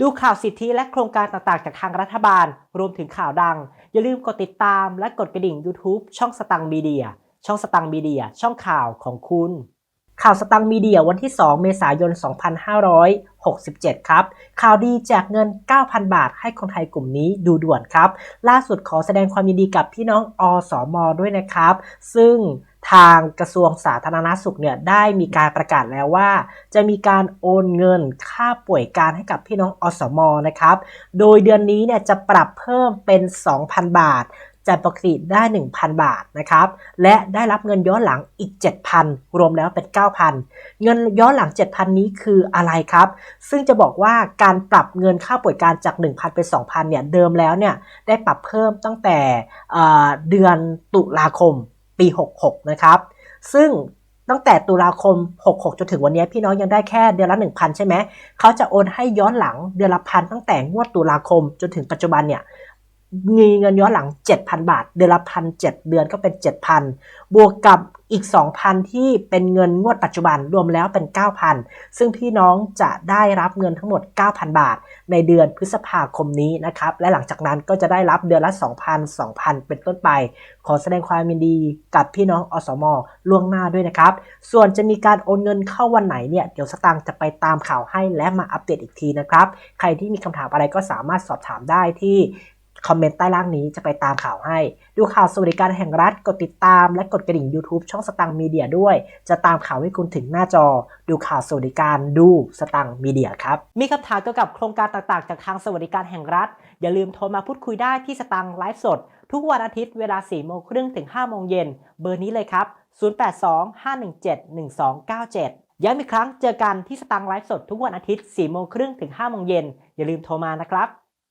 ดูข่าวสิทธิและโครงการต่างๆ จากทางรัฐบาล รวมถึงข่าวดัง อย่าลืมกดติดตามและกดกระดิ่ง YouTube ช่องสตังมีเดีย ช่องสตังมีเดีย ช่องข่าวของคุณ ข่าวสตังมีเดียวันที่ 2 เมษายน 2567 ครับ ข่าวดีแจกเงิน 9,000 บาท ให้คนไทยกลุ่มนี้ดูด่วนครับ ล่าสุดขอแสดงความยินดีกับพี่น้องอสมด้วยนะครับ ซึ่ง ทางกระทรวงสาธารณสุขเนี่ยได้มีการประกาศแล้วว่า จะมีการโอนเงินค่าป่วยการให้กับพี่น้องอสมนะครับ โดยเดือนนี้เนี่ยจะปรับเพิ่มเป็น 2,000 บาทจากปกติได้ 1,000 บาทนะครับ และได้รับเงินย้อนหลังอีก 7,000 รวมแล้วเป็น 9,000 เงินย้อนหลัง 7,000 นี้คืออะไรครับ ซึ่งจะบอกว่าการปรับเงินค่าป่วยการจาก 1,000 เป็น 2,000 เนี่ย เดิมแล้วเนี่ย ได้ปรับเพิ่มตั้งแต่เเดือนตุลาคม ปี 66 นะครับ ซึ่งตั้งแต่ตุลาคม 66 จนถึงวันนี้พี่น้องยังได้แค่เดือนละ 1,000 ใช่ไหม เขาจะโอนให้ย้อนหลังเดือนละพันตั้งแต่งวดตุลาคมจนถึงปัจจุบันเนี่ย มีเงินย้อนหลัง 7,000 บาท เดือนละพันเเดือนก็เป็น 7,000 บวกกับ อีก 2,000 ที่เป็นเงินงวดปัจจุบันรวมแล้วเป็น 9,000 ซึ่งพี่น้องจะได้รับเงินทั้งหมด 9,000 บาท ในเดือนพฤษภาคมนี้นะครับ และหลังจากนั้นก็จะได้รับเดือนละ 2,000 2,000 เป็นต้นไป ขอแสดงความยินดีกับพี่น้องอสมล่วงหน้าด้วยนะครับ ส่วนจะมีการโอนเงินเข้าวันไหนเนี่ยเดี๋ยวสตางค์จะไปตามข่าวให้และมาอัปเดตอีกทีนะครับ ใครที่มีคำถามอะไรก็สามารถสอบถามได้ที่ คอมเมนต์ใต้ล่างนี้จะไปตามข่าวให้ ดูข่าวสวัสดิการแห่งรัฐกดติดตามและกดกระดิ่ง YouTube ช่องสตังมีเดียด้วย จะตามข่าวให้คุณถึงหน้าจอ ดูข่าวสวัสดิการดูสตังมีเดียครับ มีคำถามเกี่ยวกับโครงการต่างๆ จากทางสวัสดิการแห่งรัฐ อย่าลืมโทรมาพูดคุยได้ที่สตังไลฟ์สด ทุกวันอาทิตย์เวลา4โมงครึ่งถึง5โมงเย็นเบอร์นี้เลยครับ 0825171297ย้ำอีกครั้งเจอกันที่สตังไลฟ์สดทุกวันอาทิตย์4โมงครึ่งถึง5โมงเย็น อย่าลืมโทรมานะครับ